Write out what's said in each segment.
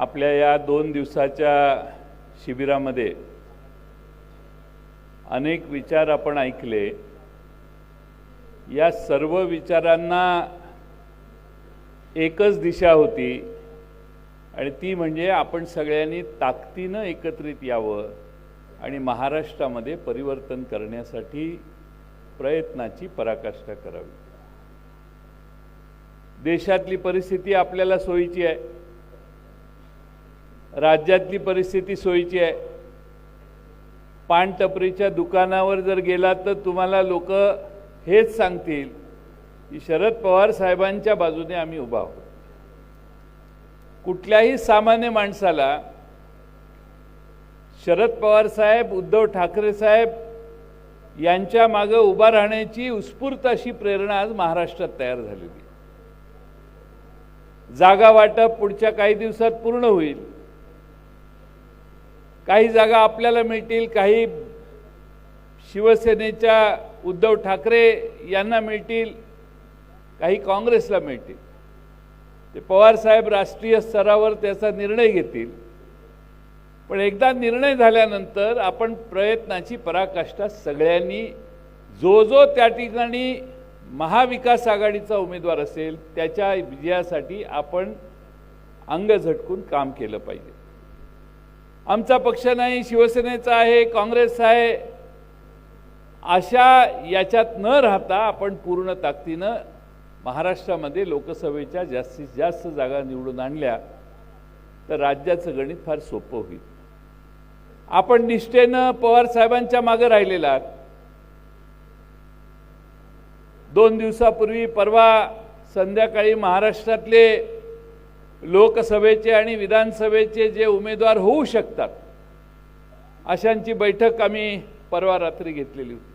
आपल्या या दोन दिवसाच्या शिबिरामध्ये अनेक विचार आपण ऐकले. या सर्व विचारांना एकच दिशा होती आणि ती म्हणजे आपण सगळ्यांनी ताकदीनं एकत्रित यावं आणि महाराष्ट्रामध्ये परिवर्तन करण्यासाठी प्रयत्नाची पराकाष्ठा करावी. देशातली परिस्थिती आपल्याला सोयीची आहे. राज्यातली परिस्थिती सोयीची आहे. पानटपरीच्या दुकानावर जर गेला तर तुम्हाला लोक हेच सांगतील की शरद पवार साहेबांच्या बाजूने आम्ही उभा आहोत. कुठल्याही सामान्य माणसाला शरद पवार साहेब उद्धव ठाकरे साहेब यांच्या मागं उभा राहण्याची उत्स्फूर्त अशी प्रेरणा आज महाराष्ट्रात तयार झालेली जागा वाटप पुढच्या काही दिवसात पूर्ण होईल. काही जागा आपल्याला मिळतील काही शिवसेनेच्या उद्धव ठाकरे यांना मिळतील काही काँग्रेसला मिळतील. ते पवारसाहेब राष्ट्रीय स्तरावर त्याचा निर्णय घेतील. पण एकदा निर्णय झाल्यानंतर आपण प्रयत्नाची पराकाष्ठा सगळ्यांनी जो जो त्या ठिकाणी महाविकास आघाडीचा उमेदवार असेल त्याच्या विजयासाठी आपण अंग झटकून काम केलं पाहिजे. आमचा पक्ष नाही शिवसेनेचा आहे काँग्रेस आहे. अशा याच्यात न राहता आपण पूर्ण ताकदीनं महाराष्ट्रामध्ये लोकसभेच्या जास्तीत जास्त जागा निवडून आणल्या तर राज्याचं गणित फार सोपं होईल. आपण निष्ठेनं पवार साहेबांच्या मागे राहिलेला दोन दिवसापूर्वी परवा संध्याकाळी महाराष्ट्रातले लोकसभेचे आणि विधानसभेचे जे उमेदवार होऊ शकतात अशांची बैठक आम्ही परवा रात्री घेतलेली होती.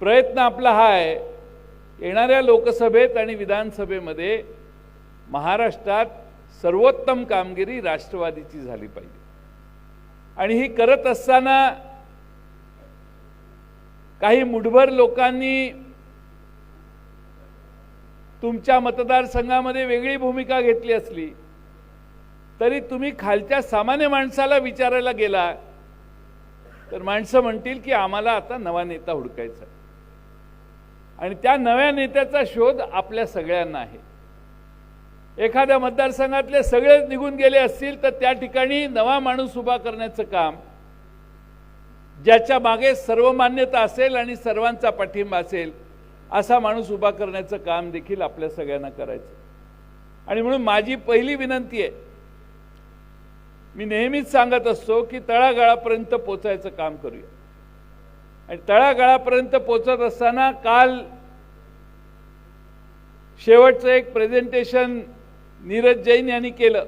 प्रयत्न आपला हा आहे येणाऱ्या लोकसभेत आणि विधानसभेमध्ये महाराष्ट्रात सर्वोत्तम कामगिरी राष्ट्रवादीची झाली पाहिजे. आणि ही करत असताना काही मुठभर लोकांनी तुमच्या मतदारसंघामध्ये वेगळी भूमिका घेतली असली तरी तुम्ही खालच्या सामान्य माणसाला विचारायला गेला तर माणसं म्हणतील की आम्हाला आता नवा नेता हुडकायचा आणि त्या नव्या नेत्याचा शोध आपल्या सगळ्यांना आहे. एखाद्या मतदारसंघातले सगळेच निघून गेले असतील तर त्या ठिकाणी नवा माणूस उभा करण्याचं काम ज्याच्या मागे सर्व मान्यता असेल आणि सर्वांचा पाठिंबा असेल असा माणूस उभा करण्याचं काम देखील आपल्या सगळ्यांना करायचं. आणि म्हणून माझी पहिली विनंती आहे मी नेहमीच सांगत असतो की तळागाळापर्यंत पोचायचं काम करूया. आणि तळागाळापर्यंत पोचत असताना काल शेवटचं एक प्रेझेंटेशन नीरज जैन यांनी केलं.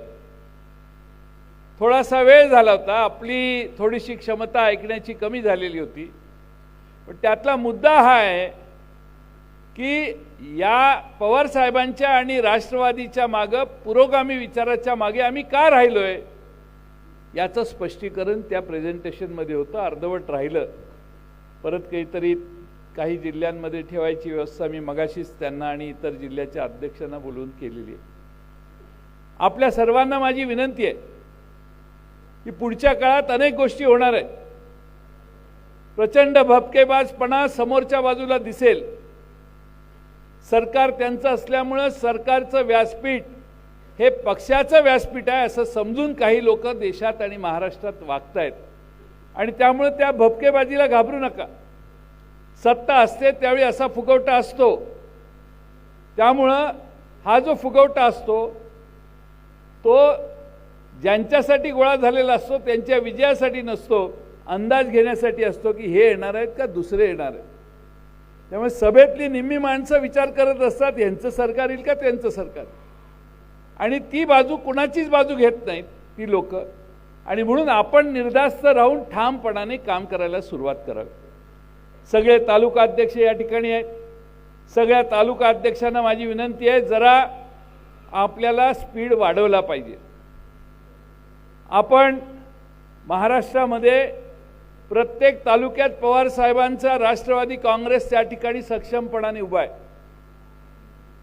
थोडासा वेळ झाला होता आपली थोडीशी क्षमता ऐकण्याची कमी झालेली होती. पण त्यातला मुद्दा हा आहे की या पवार साहेबांच्या आणि राष्ट्रवादीच्या मागं पुरोगामी विचाराच्या मागे आम्ही का राहिलो आहे याचं स्पष्टीकरण त्या प्रेझेंटेशनमध्ये होतं अर्धवट राहिलं. परत काहीतरी काही जिल्ह्यांमध्ये ठेवायची व्यवस्था मी मगाशीच त्यांना आणि इतर जिल्ह्याच्या अध्यक्षांना बोलवून केलेली आहे. आपल्या सर्वांना माझी विनंती आहे की पुढच्या काळात अनेक गोष्टी होणार आहेत. प्रचंड भपकेबाजपणा समोरच्या बाजूला दिसेल. सरकार त्यांचं असल्यामुळं सरकारचं व्यासपीठ हे पक्षाचं व्यासपीठ आहे असं समजून काही लोक देशात आणि महाराष्ट्रात वागतायत. आणि त्यामुळे त्या भपकेबाजीला घाबरू नका. सत्ता असते त्यावेळी असा फुगवटा असतो. त्यामुळं हा जो फुगवटा असतो तो ज्यांच्यासाठी गोळा झालेला असतो त्यांच्या विजयासाठी नसतो अंदाज घेण्यासाठी असतो की हे येणार आहेत का दुसरे येणार आहेत. त्यामुळे सभेतली निम्मी माणसं विचार करत असतात यांचं सरकार येईल का त्यांचं सरकार? आणि ती बाजू कुणाचीच बाजू घेत नाहीत ती लोक. आणि म्हणून आपण निर्धास्त राहून ठामपणाने काम करायला सुरुवात करावी. सगळे तालुका अध्यक्ष या ठिकाणी आहेत. सगळ्या तालुका अध्यक्षांना माझी विनंती आहे जरा आपल्याला स्पीड वाढवला पाहिजे. आपण महाराष्ट्रामध्ये प्रत्येक तालुक्यात पवार साहेबांचा राष्ट्रवादी काँग्रेस त्या ठिकाणी सक्षमपणाने उभा आहे.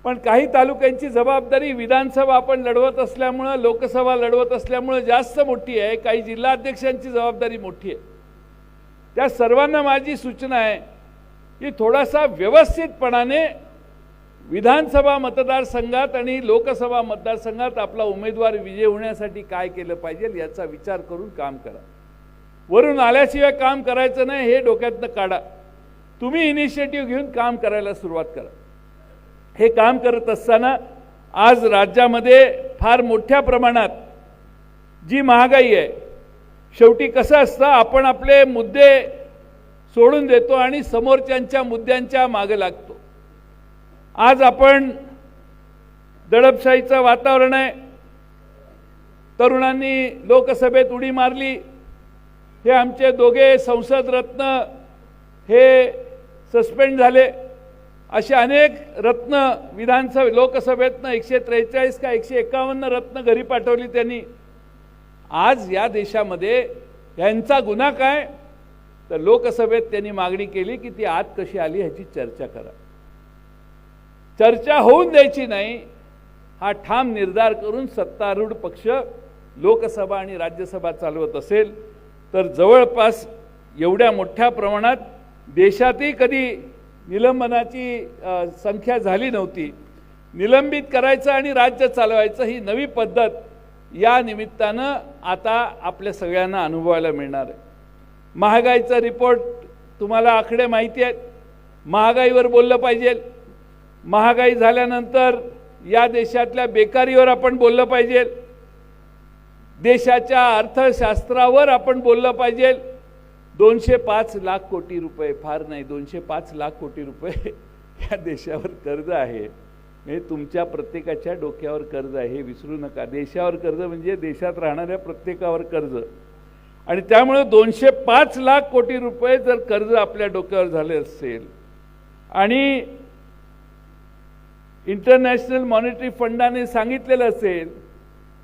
पण काही तालुक्यांची जबाबदारी विधानसभा आपण लढवत असल्यामुळं लोकसभा लढवत असल्यामुळं जास्त मोठी आहे. काही जिल्हाध्यक्षांची जबाबदारी मोठी आहे. त्या सर्वांना माझी सूचना आहे की थोडासा व्यवस्थितपणाने विधानसभा मतदारसंघात आणि लोकसभा मतदारसंघात आपला उमेदवार विजय होण्यासाठी काय केलं पाहिजे याचा विचार करून काम करा. वरून आल्याशिवाय काम करायचं नाही हे डोक्यातनं काढा. तुम्ही इनिशिएटिव्ह घेऊन काम करायला सुरुवात करा. हे काम करत असताना आज राज्यामध्ये फार मोठ्या प्रमाणात जी महागाई आहे शेवटी कसं असतं आपण आपले मुद्दे सोडून देतो आणि समोरच्यांच्या मुद्द्यांच्या मागे लागतो. आज आपण दडपशाहीचं वातावरण आहे. तरुणांनी लोकसभेत उडी मारली. हे आमचे दोघे संसद रत्न हे सस्पेंड झाले. असे अनेक रत्न विधानसभा लोकसभेतनं एकशे त्रेचाळीस का एकशे एकावन्न रत्न घरी पाठवली त्यांनी. आज या देशामध्ये यांचा गुन्हा काय? तर लोकसभेत त्यांनी मागणी केली की ती आत कशी आली ह्याची चर्चा करा. चर्चा होऊन द्यायची नाही हा ठाम निर्धार करून सत्तारूढ पक्ष लोकसभा आणि राज्यसभा चालवत असेल. तर जवळपास एवढ्या मोठ्या प्रमाणात देशातही कधी निलंबनाची संख्या झाली नव्हती. निलंबित करायचं आणि राज्य चालवायचं ही नवी पद्धत या निमित्तानं आता आपल्या सगळ्यांना अनुभवायला मिळणार आहे. महागाईचा रिपोर्ट तुम्हाला आकडे माहिती आहेत. महागाईवर बोललं पाहिजे. महागाई झाल्यानंतर या देशातल्या बेकारीवर आपण बोललं पाहिजे. देशाच्या अर्थशास्त्रावर आपण बोललं पाहिजे. दोनशे पाच लाख कोटी रुपये फार नाही दोनशे पाच लाख कोटी रुपये या देशावर कर्ज आहे. हे तुमच्या प्रत्येकाच्या डोक्यावर कर्ज आहे हे विसरू नका. देशावर कर्ज म्हणजे देशात राहणाऱ्या प्रत्येकावर कर्ज. आणि त्यामुळे दोनशे पाच लाख कोटी रुपये जर कर्ज आपल्या डोक्यावर झाले असेल आणि इंटरनॅशनल मॉनिटरी फंडाने सांगितलेलं असेल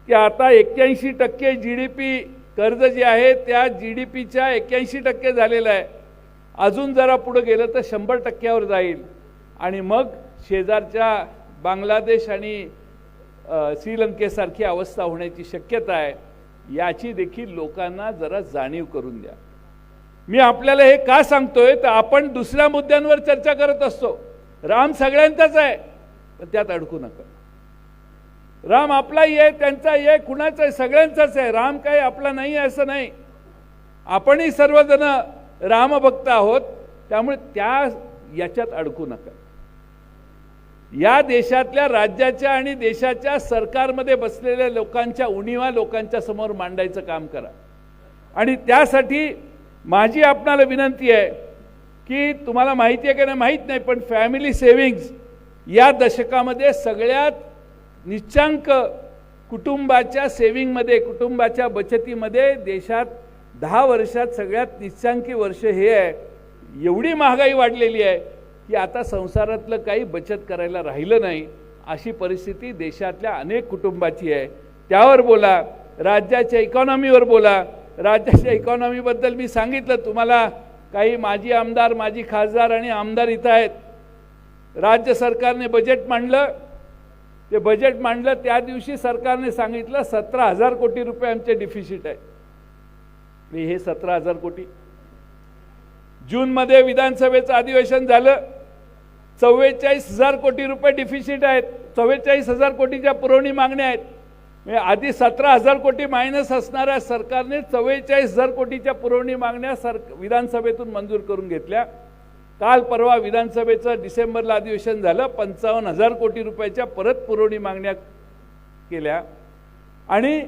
की आता एक्क्याऐंशी टक्के जी डी पी कर्ज जे आहे त्या जी डी पीच्या एक्क्याऐंशी टक्के झालेलं आहे. अजून जरा पुढं गेलं तर शंभर टक्क्यावर जाईल. आणि मग शेजारच्या बांगलादेश आणि श्रीलंकेसारखी अवस्था होण्याची शक्यता आहे. याची देखील लोकांना जरा जाणीव करून द्या. मी आपल्याला हे का सांगतोय? तर आपण दुसऱ्या मुद्द्यांवर चर्चा करत असतो. राम सगळ्यांचाच आहे. पण त्यात अडकू नका. राम आपलाही आहे त्यांचाही आहे कुणाचा आहे? सगळ्यांचाच आहे. राम काही आपला नाही आहे असं नाही. आपणही सर्वजण रामभक्त आहोत. त्यामुळे त्या याच्यात अडकू नका. या देशातल्या राज्याच्या आणि देशाच्या सरकारमध्ये बसलेल्या लोकांच्या उणीवा लोकांच्या समोर मांडायचं काम करा. आणि त्यासाठी माझी आपणाला विनंती आहे की तुम्हाला माहिती आहे का नाही? माहीत नाही पण फॅमिली सेव्हिंग्ज या दशकामध्ये सगळ्यात निश्चांक कुटुंबाच्या सेविंगमध्ये कुटुंबाच्या बचतीमध्ये देशात दहा वर्षात सगळ्यात निच्चांकी वर्ष हे आहे. एवढी महागाई वाढलेली आहे की आता संसारातलं काही बचत करायला राहिलं नाही अशी परिस्थिती देशातल्या अनेक कुटुंबाची आहे. त्यावर बोला राज्याच्या इकॉनॉमीवर बोला. राज्याच्या इकॉनॉमीबद्दल मी सांगितलं तुम्हाला काही माजी आमदार माजी खासदार आणि आमदार इथं आहेत. राज्य सरकारने बजेट मांडलं ते बजेट मांडलं त्या दिवशी सरकारने सांगितलं सतरा हजार कोटी रुपये आमचे डिफिसिट आहे. मी हे सतरा हजार कोटी. जूनमध्ये विधानसभेचं अधिवेशन झालं. चव्वेचाळीस हजार कोटी रुपये डिफिसिट आहेत. चव्वेचाळीस हजार कोटीच्या पुरवणी मागण्या आहेत. म्हणजे आधी सतरा हजार कोटी मायनस असणाऱ्या सरकारने चव्वेचाळीस हजार कोटीच्या पुरवणी मागण्या सर विधानसभेतून मंजूर करून घेतल्या. काल परवा विधानसभेचं डिसेंबरला अधिवेशन झालं पंचावन्न हजार कोटी रुपयाच्या परत पुरवणी मागण्या केल्या. आणि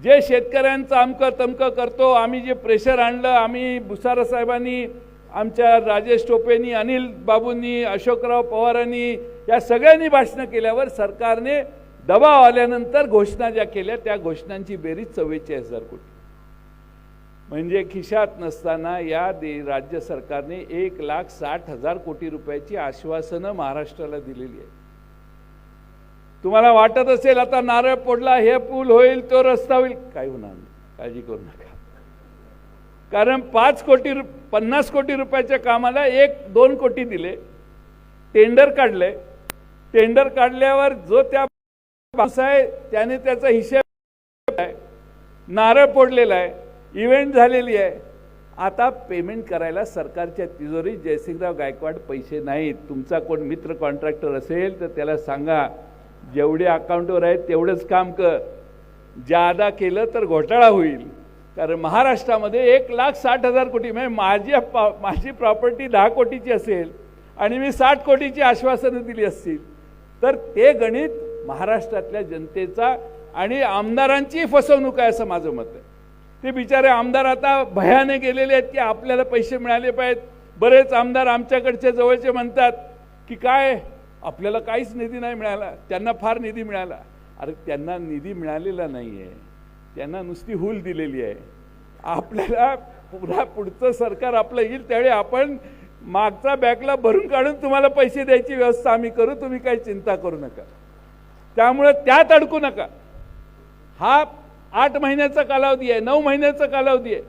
जे शेतकऱ्यांचं अमकं तमकं करतो आम्ही जे प्रेशर आणलं आम्ही भुसारा साहेबांनी आमच्या राजेश टोपेंनी अनिल बाबूंनी अशोकराव पवारांनी या सगळ्यांनी भाषणं केल्यावर सरकारने दबाव आल्यानंतर घोषणा ज्या केल्या त्या घोषणांची बेरीज चव्वेचाळीस हजार कोटी. म्हणजे खिशात नसताना या दे राज्य सरकारने एक लाख साठ हजार कोटी रुपयाची आश्वासनं महाराष्ट्राला दिलेली आहे तुम्हाला वाटत असेल आता नारळ पडला हे पूल होईल तो रस्ता होईल. काही होणार नाही. काळजी करू नका. कारण पाच कोटी रु पन्नास कोटी रुपयाच्या कामाला एक दोन कोटी दिले. टेंडर काढले. टेंडर काढल्यावर जो त्या आहे त्याने त्याचा हिशेब आहे. नारळ पडलेला आहे. इव्हेंट झालेली आहे. आता पेमेंट करायला सरकारच्या तिजोरीत जयसिंगराव गायकवाड पैसे नाहीत. तुमचा कोण मित्र कॉन्ट्रॅक्टर असेल तर त्याला सांगा. जेवढे अकाउंटवर आहेत तेवढंच काम कर. ज्यादा केलं तर घोटाळा होईल. कारण महाराष्ट्रामध्ये एक लाख साठ हजार कोटी म्हणजे माझी पा- माझी प्रॉपर्टी दहा कोटीची असेल आणि मी साठ कोटीची आश्वासनं दिली असतील तर ते गणित महाराष्ट्रातल्या जनतेचा आणि आमदारांची फसवणूक आहे असं माझं मत आहे. ते बिचारे आमदार आता भयाने गेलेले आहेत की आपल्याला पैसे मिळाले पाहिजेत. बरेच आमदार आमच्याकडचे जवळचे म्हणतात की काय आपल्याला काहीच निधी नाही मिळाला. त्यांना फार निधी मिळाला. अरे त्यांना निधी मिळालेला नाही आहे त्यांना नुसती हूल दिलेली आहे. आपल्याला पुन्हा पुढचं सरकार आपलं येईल त्यावेळी आपण मागचा बॅकला भरून काढून तुम्हाला पैसे द्यायची व्यवस्था आम्ही करू. तुम्ही काही चिंता करू नका. त्यामुळे त्यात अडकू नका. हा आठ महिन्याचा कालावधी आहे नऊ महिन्याचा कालावधी आहे.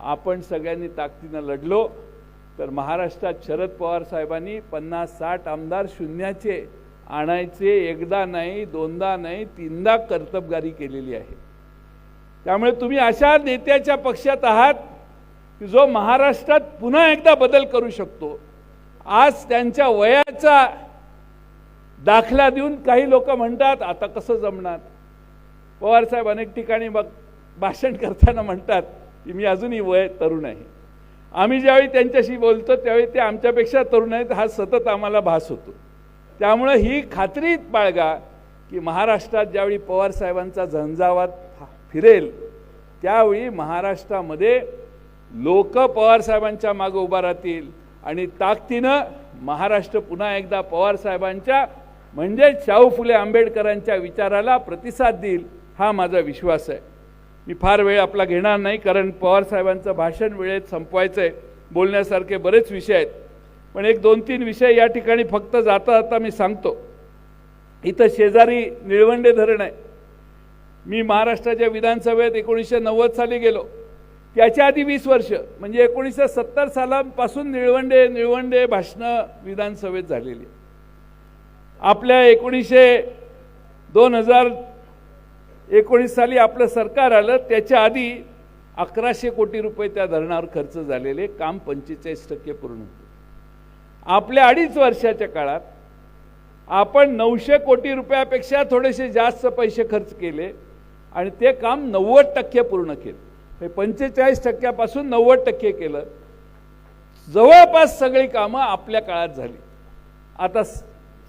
आपण सगळ्यांनी ताकदीनं लढलो तर महाराष्ट्रात शरद पवार साहेबांनी पन्नास साठ आमदार शून्याचे आणायचे एकदा नाही दोनदा नाही तीनदा कर्तबगारी केलेली आहे. त्यामुळे तुम्ही अशा नेत्याच्या पक्षात आहात की जो महाराष्ट्रात पुन्हा एकदा बदल करू शकतो. आज त्यांच्या वयाचा दाखला देऊन काही लोक म्हणतात आता कसं जमणार? पवारसाहेब अनेक ठिकाणी बघ भाषण करताना म्हणतात की मी अजूनही वय तरुण आहे. आम्ही ज्यावेळी त्यांच्याशी बोलतो त्यावेळी ते आमच्यापेक्षा तरुण आहेत हा सतत आम्हाला भास होतो. त्यामुळं ही खात्रीत बाळगा की महाराष्ट्रात ज्यावेळी पवारसाहेबांचा झंझावात फिरेल त्यावेळी महाराष्ट्रामध्ये लोक पवारसाहेबांच्या मागं उभा राहतील आणि ताकदीनं महाराष्ट्र पुन्हा एकदा पवारसाहेबांच्या म्हणजे शाहू फुले आंबेडकरांच्या विचाराला प्रतिसाद देईल. हा माझा विश्वास आहे. मी फार वेळ आपला घेणार नाही कारण पवारसाहेबांचं भाषण वेळेत संपवायचं आहे बोलण्यासारखे बरेच विषय आहेत. पण एक दोन तीन विषय या ठिकाणी फक्त जाता जाता मी सांगतो. इथं शेजारी निळवंडे धरण आहे. मी महाराष्ट्राच्या विधानसभेत एकोणीसशे नव्वद साली गेलो. त्याच्या आधी वीस वर्ष म्हणजे एकोणीसशे सत्तर सालापासून निळवंडे निळवंडे भाषणं विधानसभेत झालेली. आपल्या एकोणीसशे दोन हजार एकोणीस साली आपलं सरकार आलं त्याच्या आधी अकराशे कोटी रुपये त्या धरणावर खर्च झालेले काम पंचेचाळीस टक्के पूर्ण होते. आपल्या अडीच वर्षाच्या काळात आपण नऊशे कोटी रुपयापेक्षा थोडेसे जास्त पैसे खर्च केले आणि ते काम नव्वद टक्के पूर्ण केलं. पंचेचाळीस टक्क्यापासून नव्वद टक्के केलं. जवळपास सगळी कामं आपल्या काळात झाली. आता स-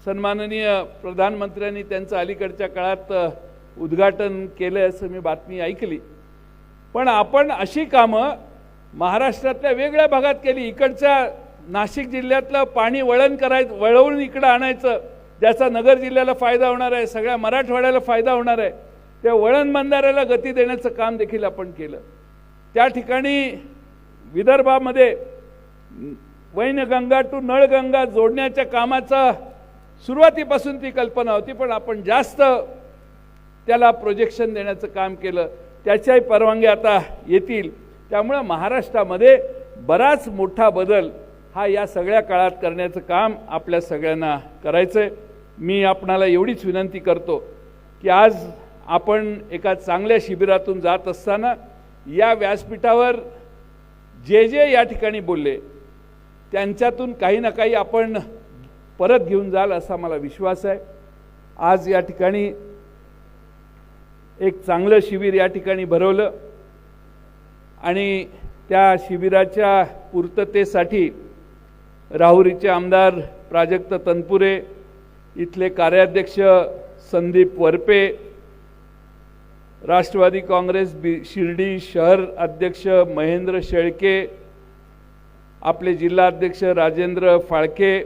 सन्माननीय प्रधानमंत्र्यांनी त्यांचं अलीकडच्या काळात उद्घाटन केलं असं मी बातमी ऐकली. पण आपण अशी कामं महाराष्ट्रातल्या वेगळ्या भागात केली. इकडच्या नाशिक जिल्ह्यातलं पाणी वळण करायचं वळवून इकडं आणायचं ज्याचा नगर जिल्ह्याला फायदा होणार आहे सगळ्या मराठवाड्याला फायदा होणार आहे त्या वळण बंधाऱ्याला गती देण्याचं काम देखील आपण केलं. त्या ठिकाणी विदर्भामध्ये वैनगंगा टू नळगंगा जोडण्याच्या कामाचा सुरुवातीपासून ती कल्पना होती पण आपण जास्त त्याला प्रोजेक्शन देण्याचं काम केलं. त्याच्याही परवानगी आता येतील. त्यामुळं महाराष्ट्रामध्ये बराच मोठा बदल हा या सगळ्या काळात करण्याचं काम आपल्या सगळ्यांना करायचं आहे मी आपणाला एवढीच विनंती करतो की आज आपण एका चांगल्या शिबिरातून जात असताना या व्यासपीठावर जे जे या ठिकाणी बोलले त्यांच्यातून काही ना काही आपण परत घेऊन जाल असा मला विश्वास आहे. आज या ठिकाणी एक चांगलं शिबिर या ठिकाणी भरवलं. आणि त्या शिबिराच्या पूर्ततेसाठी राहुरीचे आमदार प्राजक्त तनपुरे इथले कार्याध्यक्ष संदीप वरपे राष्ट्रवादी काँग्रेस बी शिर्डी शहर अध्यक्ष महेंद्र शेळके आपले जिल्हा अध्यक्ष राजेंद्र फाळके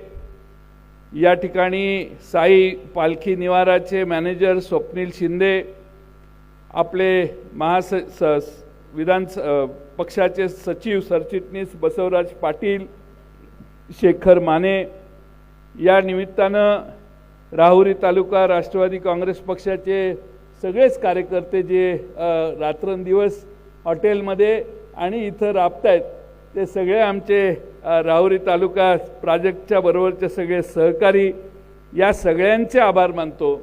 या ठिकाणी साई पालखी निवाराचे मॅनेजर स्वप्नील शिंदे आपले महास स विधान स- पक्षाचे सचिव सरचिटणीस बसवराज पाटील शेखर माने या निमित्तानं राहुरी तालुका राष्ट्रवादी काँग्रेस पक्षाचे सगळेच कार्यकर्ते जे रात्रंदिवस हॉटेलमध्ये आणि इथं राबतायत ते सगळे आमचे राहुरी तालुका प्राजक्तच्या बरोबरचे सगळे सहकारी या सगळ्यांचे आभार मानतो.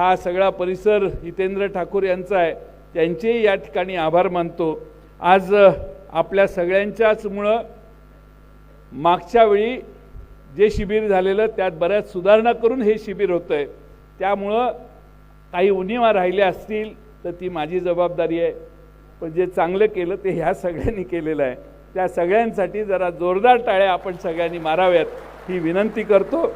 हा सगळा परिसर हितेंद्र ठाकूर यांचा आहे. त्यांचेही या ठिकाणी आभार मानतो. आज आपल्या सगळ्यांच्याचमुळं मागच्या वेळी जे शिबिर झालेलं त्यात बऱ्याच सुधारणा करून हे शिबिर होतं आहे त्यामुळं काही उणीवा राहिल्या असतील तर ती माझी जबाबदारी आहे. पण जे चांगलं केलं ते ह्या सगळ्यांनी केलेलं आहे. त्या सगळ्यांसाठी जरा जोरदार टाळ्या आपण सगळ्यांनी माराव्यात ही विनंती करतो.